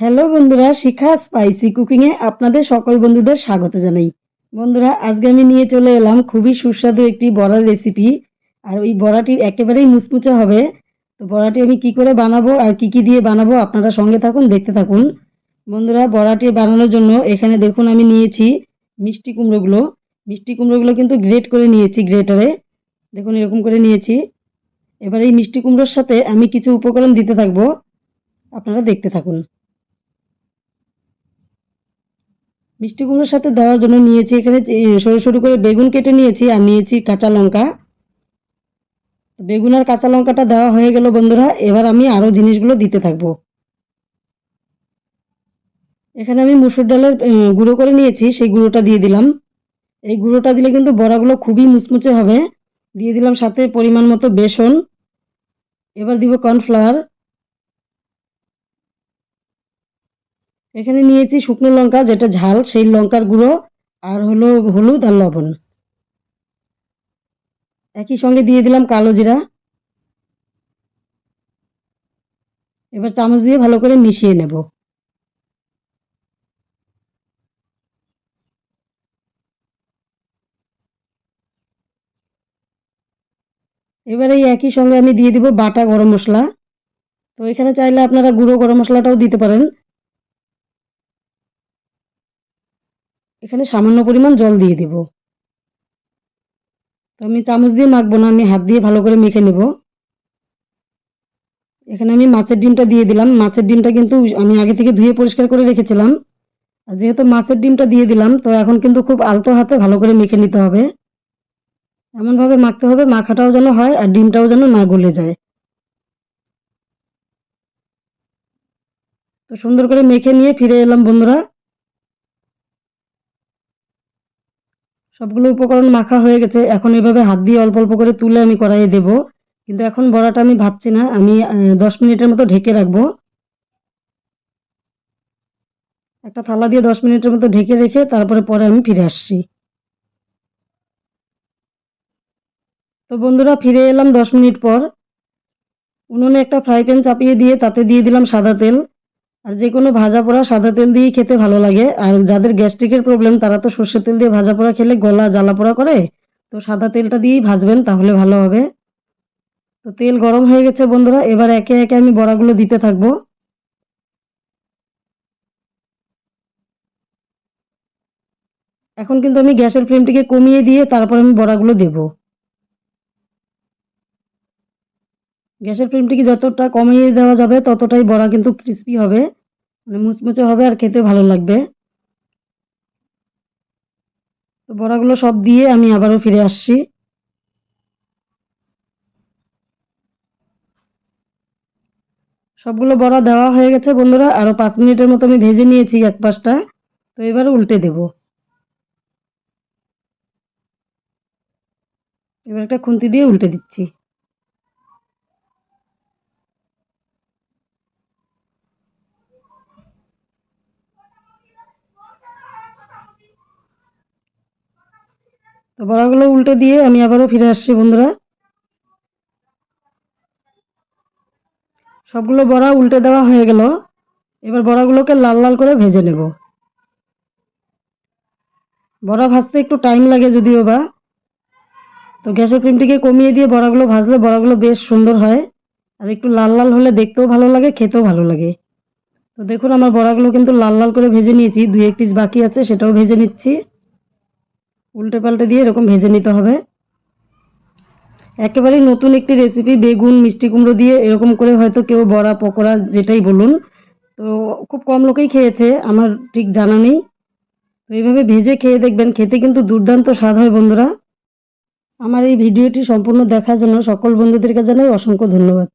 Hello বন্ধুরা, শিখা spicy কুকিংয়ে আপনাদের সকল বন্ধুদের স্বাগত জানাই। বন্ধুরা, আজকে আমি নিয়ে চলে এলাম খুবই সুস্বাদু একটি বড়ার রেসিপি আর ওই বড়াটি একেবারেই মুচমুচে হবে। তো বড়াটি আমি কি করে বানাবো আর কি কি দিয়ে বানাবো আপনারা সঙ্গে থাকুন, দেখতে থাকুন। বন্ধুরা, বড়াটি বানানোর জন্য এখানে দেখুন আমি নিয়েছি মিষ্টি কুমড়োগুলো। মিষ্টি কুমড়োগুলো কিন্তু গ্রেট করে নিয়েছি গ্রেটারে দেখুন, এরকম করে নিয়েছি। এবার এই মিষ্টি কুমড়োর সাথে আমি কিছু উপকরণ দিতে থাকব। আপনারা দেখতে থাকুন। মিষ্টি কুমড়োর সাথে দেওয়ার জন্য নিয়েছি এখানে সরু সরু করে বেগুন কেটে নিয়েছি আর নিয়েছি কাঁচা লঙ্কা। বেগুন আর কাঁচা লঙ্কাটা দেওয়া হয়ে গেল বন্ধুরা, এবার আমি আরও জিনিসগুলো দিতে থাকব। এখানে আমি মুসুর ডালের গুঁড়ো করে নিয়েছি, সেই গুঁড়োটা দিয়ে দিলাম। এই গুঁড়োটা দিলে কিন্তু বড়াগুলো খুবই মুচমুচে হবে। দিয়ে দিলাম সাথে পরিমাণ মতো বেসন। এবার দিব কর্নফ্লাওয়ার। এখানে নিয়েছি শুকনো লঙ্কা, যেটা ঝাল, সেই লঙ্কার গুঁড়ো, আর হলো হলুদ আর লবণ। একই সঙ্গে দিয়ে দিলাম কালো জিরা। এবার চামচ দিয়ে ভালো করে মিশিয়ে নেব। এবার এই একই সঙ্গে আমি দিয়ে দিব বাটা গরম মশলা। তো এখানে চাইলে আপনারা গুঁড়ো গরম মশলাটাও দিতে পারেন। এখানে সামান্য পরিমাণ জল দিয়ে দিব। তো আমি চামচ দিয়ে মাখবো না, আমি হাত দিয়ে ভালো করে মেখে নেব। এখানে আমি মাছের ডিমটা দিয়ে দিলাম। মাছের ডিমটা কিন্তু আমি আগে থেকে ধুয়ে পরিষ্কার করে রেখেছিলাম। আর যেহেতু মাছের ডিমটা দিয়ে দিলাম, তো এখন কিন্তু খুব আলতো হাতে ভালো করে মেখে নিতে হবে। এমনভাবে মাখতে হবে, মাখাটাও যেন হয় আর ডিমটাও যেন না গলে যায়। তো সুন্দর করে মেখে নিয়ে ফিরে এলাম বন্ধুরা। সবগুলো উপকরণ মাখা হয়ে গেছে। এখন এভাবে হাত দিয়ে অল্প অল্প করে তুলে আমি কড়াইয়ে দেব। কিন্তু এখন বড়াটা আমি ভাবছি না। আমি দশ মিনিটের মতো ঢেকে রাখব। একটা থালা দিয়ে দশ মিনিটের মতো ঢেকে রেখে তারপরে পরে আমি ফিরে আসছি। তো বন্ধুরা, ফিরে এলাম দশ মিনিট পর। উনুনে একটা ফ্রাই প্যান চাপিয়ে দিয়ে তাতে দিয়ে দিলাম সাদা তেল। আর যে কোনো ভাজা পোড়া সাদা তেল দিয়েই খেতে ভালো লাগে। আর যাদের গ্যাস্ট্রিকের প্রবলেম তারা তো সর্ষের তেল দিয়ে ভাজা পোড়া খেলে গলা জ্বালা পোড়া করে। তো সাদা তেলটা দিয়েই ভাজবেন, তাহলে ভালো হবে। তো তেল গরম হয়ে গেছে বন্ধুরা, এবার একে একে আমি বড়াগুলো দিতে থাকব। এখন কিন্তু আমি গ্যাসের ফ্লেমটিকে কমিয়ে দিয়ে তারপর আমি বড়াগুলো দেব। গ্যাসের ফ্লেমটিকে যতটা কমিয়ে দেওয়া যাবে ততটাই বড়া কিন্তু ক্রিস্পি হবে। মানে মুচমুচে হবে আর খেতে ভালো লাগবে। তো বড়াগুলো সব দিয়ে আমি আবারও ফিরে আসছি। সবগুলো বড়া দেওয়া হয়ে গেছে বন্ধুরা। আরও পাঁচ মিনিটের মতো আমি ভেজে নিয়েছি এক পাশটা। তো এবার উল্টে দেব। এবার একটা খুন্তি দিয়ে উল্টে দিচ্ছি। তো বড়াগুলো উল্টে দিয়ে আমি আবারও ফিরে আসছি, বন্ধুরা। সবগুলো বড়া উল্টে দেওয়া হয়ে গেল। এবার বড়াগুলোকে লাল লাল করে ভেজে নেব। বড়া ভাজতে একটু টাইম লাগে যদিও বা। তো গ্যাসের ফ্লেমটিকে কমিয়ে দিয়ে বড়াগুলো ভাজলে বড়াগুলো বেশ সুন্দর হয়। আর একটু লাল লাল হলে দেখতেও ভালো লাগে, খেতেও ভালো লাগে। তো দেখুন, আমার বড়াগুলো কিন্তু লাল লাল করে ভেজে নিয়েছি। দুই এক পিস বাকি আছে, সেটাও ভেজে নিচ্ছি। উল্টে পাল্টে দিয়ে এরকম ভেজে নিতে হবে। একেবারেই নতুন একটি রেসিপি বেগুন, মিষ্টি কুমড়ো দিয়ে এরকম করে হয়তো কেউ বড়া, পকোড়া যেটাই বলুন। তো খুব কম লোকেই খেয়েছে, আমার ঠিক জানা নেই। তো এইভাবে ভেজে খেয়ে দেখবেন, খেতে কিন্তু দুর্দান্ত স্বাদ হয় বন্ধুরা। আমার এই ভিডিওটি সম্পূর্ণ দেখার জন্য সকল বন্ধুদেরকে জানাই অসংখ্য ধন্যবাদ।